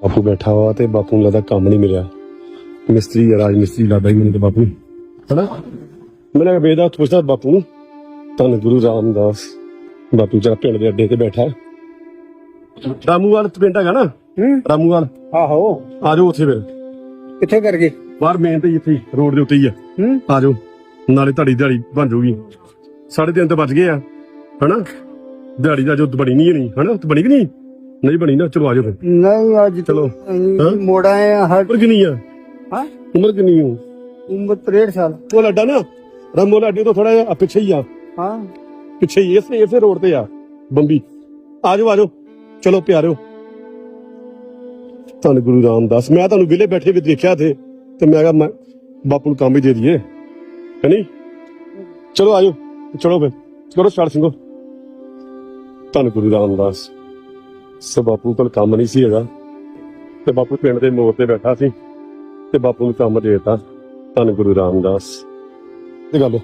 ਬਾਪੂ ਬੈਠਾ ਵਾ ਤੇ ਬਾਪੂ ਨੂੰ ਲੱਗਦਾ ਕੰਮ ਨਹੀਂ ਮਿਲਿਆ। ਮਿਸਤਰੀ ਆ ਰਾਜ ਮਿਸਤਰੀ ਲੱਗਦਾ ਹੀ ਮੈਨੂੰ ਤੇ ਬਾਪੂ। ਹਨਾ? ਮੈਂ ਵੇਦਾ ਪੁੱਛਦਾ ਬਾਪੂ ਨੂੰ। ਧੰਨ ਗੁਰੂ ਰਾਮਦਾਸ। ਬਾਪੂ ਜਰਾ ਪਿੰਡ ਦੇ ਅੱਡੇ ਤੇ ਬੈਠਾ। ਰਾਮੂਵਾਲ ਪਿੰਡ ਹੈਗਾ ਨਾ? ਹੂੰ। ਰਾਮੂਵਾਲ। ਆਹੋ। ਆ ਜਾਓ ਉੱਥੇ ਫਿਰ। ਕਿੱਥੇ ਕਰ ਗਏ? ਬਾਹਰ ਮੇਨ ਤੇ ਇੱਥੇ ਰੋਡ ਦੇ ਉੱਤੇ ਹੀ ਆ। ਹੂੰ। ਆ ਜਾਓ ਨਾਲੇ ਤੁਹਾਡੀ ਦਿਹਾੜੀ ਬਣ ਜਾਊਗੀ ਸਾਢੇ ਤਿੰਨ ਤੇ ਵੱਜ ਗਏ ਆ। ਹਨਾ? ਦਿਹਾੜੀ ਦਾ ਜੋ ਬਣੀ ਨਹੀਂ ਨਹੀਂ ਹਨਾ? ਤੇ ਬਣੀ ਕਿ ਨਹੀਂ? ਨਹੀਂ ਬਣੀ ਨਾ ਚਲੋ ਆ ਜਾਓ ਫਿਰ। ਨਹੀਂ ਅੱਜ ਚਲੋ। ਹਾਂ? ਮੋੜਾ ਆ ਹਰ ਉਮਰ ਕਿੰਨੀ ਆ? ਹਾਂ? ਉਮਰ ਕਿੰਨੀ ਹੋ ਉਮਰ 63 ਸਾਲ। ਉਹ ਲੱਡਾ ਨਾ ਰਾਮੋ ਲੱਡੇ ਤੋਂ ਥੋੜਾ ਜਿਹਾ ਪਿੱਛੇ ਹੀ ਆ। ਹਾਂ। ਪਿੱਛੇ ਹੀ ਇਸੇ ਇਸੇ ਰੋਡ ਤੇ ਆ ਬੰਬੀ। ਆ ਜਾਓ ਆ ਜਾਓ। ਚਲੋ ਪਿਆਰਿਓ। ਧੰਨ ਗੁਰੂ ਰਾਮਦਾਸ ਮੈਂ ਤੁਹਾਨੂੰ ਵਿਲੇ ਬੈਠੇ ਵੀ ਦੇਖਿਆ ਤੇ ਤੇ ਮੈਂ ਕਿਹਾ ਮੈਂ ਬਾਪੂ ਨੂੰ ਕੰਮ ਹੀ ਦੇ ਦਈਏ। ਹੈ ਨਹੀਂ? ਚਲੋ ਆਜੋ ਚਲੋ ਫਿਰ। ਕਰੋ ਸਟਾਰਟ ਸਿੰਘੋ। ਧੰਨ ਗੁਰੂ ਰਾਮਦਾਸ। ਸੋ ਬਾਪੂ ਕੋਲ ਕੰਮ ਨਹੀਂ ਸੀ ਹੈਗਾ। ਤੇ ਬਾਪੂ ਪਿੰਡ ਦੇ ਮੋੜ ਤੇ ਬੈਠਾ ਸੀ। ਤੇ ਬਾਪੂ ਨੂੰ ਕੰਮ ਦਿੱਤਾ। ਧੰਨ ਗੁਰੂ ਰਾਮਦਾਸ। ਇਹ ਗੱਲ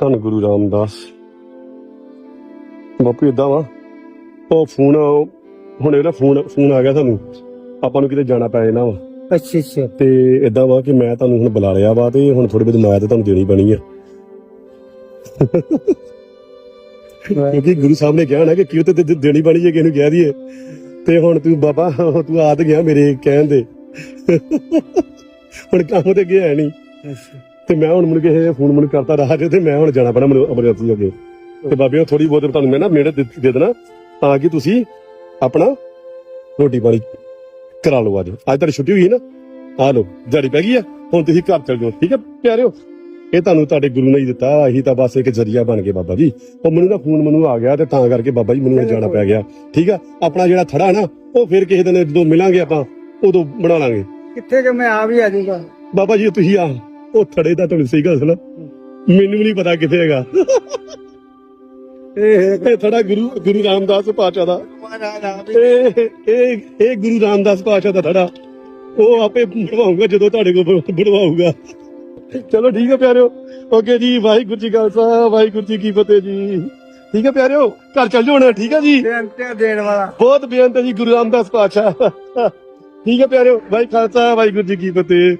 ਧੰਨ ਗੁਰੂ ਰਾਮਦਾਸ। ਬਾਪੂ ਇਦਾਂ ਵਾ ਉਹ ਫੋਨ ਹੁਣ ਇਹਦਾ ਫੋਨ ਫੋਨ ਆ ਗਿਆ ਸਾਨੂੰ। ਆਪਾਂ ਨੂੰ ਕਿਤੇ ਜਾਣਾ ਪੈ ਜਾਣਾ ਵਾ। ਅੱਛਾ ਅੱਛਾ। ਤੇ ਇਦਾਂ ਵਾ ਕਿ ਮੈਂ ਤੁਹਾਨੂੰ ਹੁਣ ਬੁਲਾ ਲਿਆ ਵਾ ਤੇ ਹੁਣ ਥੋੜੀ ਬਹੁਤ ਮਾਇਆ ਤੇ ਤੁਹਾਨੂੰ ਦੇਣੀ ਪੈਣੀ ਆ। ਕਿਉਂਕਿ ਗੁਰੂ ਸਾਹਿਬ ਨੇ ਕਿਹਾ ਨਾ ਕਿ ਕਿਉਂ ਤੇ ਦੇਣੀ ਪੈਣੀ ਜੇ ਕਿਸੇ ਨੂੰ ਕਹਿ ਦਈਏ। ਤੇ ਹੁਣ ਤੂੰ ਬਾਬਾ ਤੂੰ ਆਦ ਗਿਆ ਮੇਰੇ ਕਹਿਣ ਦੇ ਹੁਣ ਕੰਮ ਤੇ ਗਿਆ ਨਹੀਂ। ਅੱਛਾ। ਤੇ ਮੈਂ ਹੁਣ ਮੈਨੂੰ ਕਿਸੇ ਫੋਨ ਮੈਨੂੰ ਕਰਤਾ ਰਹਾ ਜੇ ਤੇ ਮੈਂ ਹੁਣ ਜਾਣਾ ਪੈਣਾ ਮੈਨੂੰ ਅਮਰਜੀਤ ਅੱਗੇ। ਤੇ ਬਾਬਿਓ ਥੋੜੀ ਬਹੁਤ ਤੁਹਾਨੂੰ ਮੈਂ ਨਾ ਮਿਹਨਤ ਦੇ ਦੇਣਾ ਤਾਂ ਕਿ ਤੁਸੀਂ ਆਪਣਾ ਰੋਟੀ ਪਾਣੀ ਕਰਾ ਲਓ ਅੱਜ। ਅੱਜ ਤੁਹਾਡੀ ਛੁੱਟੀ ਹੋਈ ਹੈ ਨਾ। ਆ ਲਓ ਦਿਹਾੜੀ ਪੈ ਗਈ ਆ ਹੁਣ ਤੁਸੀਂ ਘਰ ਚਲ ਜਾਓ ਠੀਕ ਹੈ ਪਿਆਰਿਓ? ਇਹ ਤੁਹਾਨੂੰ ਤੁਹਾਡੇ ਗੁਰੂ ਨੇ ਹੀ ਦਿੱਤਾ ਅਸੀਂ ਤਾਂ ਬਸ ਇੱਕ ਜ਼ਰੀਆ ਬਣ ਗਏ ਬਾਬਾ ਜੀ। ਉਹ ਮੈਨੂੰ ਨਾ ਫੋਨ ਮੈਨੂੰ ਆ ਗਿਆ ਤੇ ਤਾਂ ਕਰਕੇ ਬਾਬਾ ਜੀ ਮੈਨੂੰ ਜਾਣਾ ਪੈ ਗਿਆ। ਠੀਕ ਆ? ਆਪਣਾ ਜਿਹੜਾ ਥੜਾ ਨਾ ਉਹ ਫਿਰ ਕਿਸੇ ਦਿਨ ਜਦੋਂ ਮਿਲਾਂਗੇ ਆਪਾਂ ਉਦੋਂ ਬਣਾ ਲਾਂਗੇ। ਕਿੱਥੇ ਕਿ ਮੈਂ ਆ ਵੀ ਆ ਜਾਊਗਾ? ਬਾਬਾ ਜੀ ਤੁਸੀਂ ਆ। ਉਹ ਥੜੇ ਦਾ ਤੁਹਾਨੂੰ ਸਹੀ ਗੱਲ ਸੁਣਾ। ਮੈਨੂੰ ਨਹੀਂ ਪਤਾ ਕਿੱਥੇ ਹੈਗਾ। ਇਹ ਥੜਾ ਗੁਰੂ ਗੁਰੂ ਰਾਮਦਾਸ ਪਾਤਸ਼ਾਹ ਦਾ। ਇਹ ਗੁਰੂ ਰਾਮਦਾਸ ਪਾਤਸ਼ਾਹ ਦਾ ਥੜਾ। ਉਹ ਆਪੇ ਬਣਵਾਊਗਾ ਜਦੋਂ ਤੁਹਾਡੇ ਕੋਲ ਬਣਵਾਊਗਾ। ਚਲੋ ਠੀਕ ਹੈ ਪਿਆਰਿਓ। ਓਕੇ ਜੀ ਵਾਹਿਗੁਰੂ ਜੀ ਖਾਲਸਾ ਵਾਹਿਗੁਰੂ ਜੀ ਕੀ ਫਤਿਹ ਜੀ। ਠੀਕ ਹੈ ਪਿਆਰਿਓ ਘਰ ਚੱਲ ਜਾਓ ਹੁਣ ਠੀਕ ਹੈ ਜੀ? ਬੇਨਤੀ ਦੇਣ ਵਾਲਾ। ਬਹੁਤ ਬੇਨਤੀ ਜੀ ਗੁਰੂ ਰਾਮਦਾਸ ਪਾਤਸ਼ਾਹ। ਠੀਕ ਹੈ ਪਿਆਰਿਓ ਵਾਹਿਗੁਰੂ ਖਾਲਸਾ ਵਾਹਿਗੁਰੂ ਜੀ ਕੀ ਫਤਿਹ।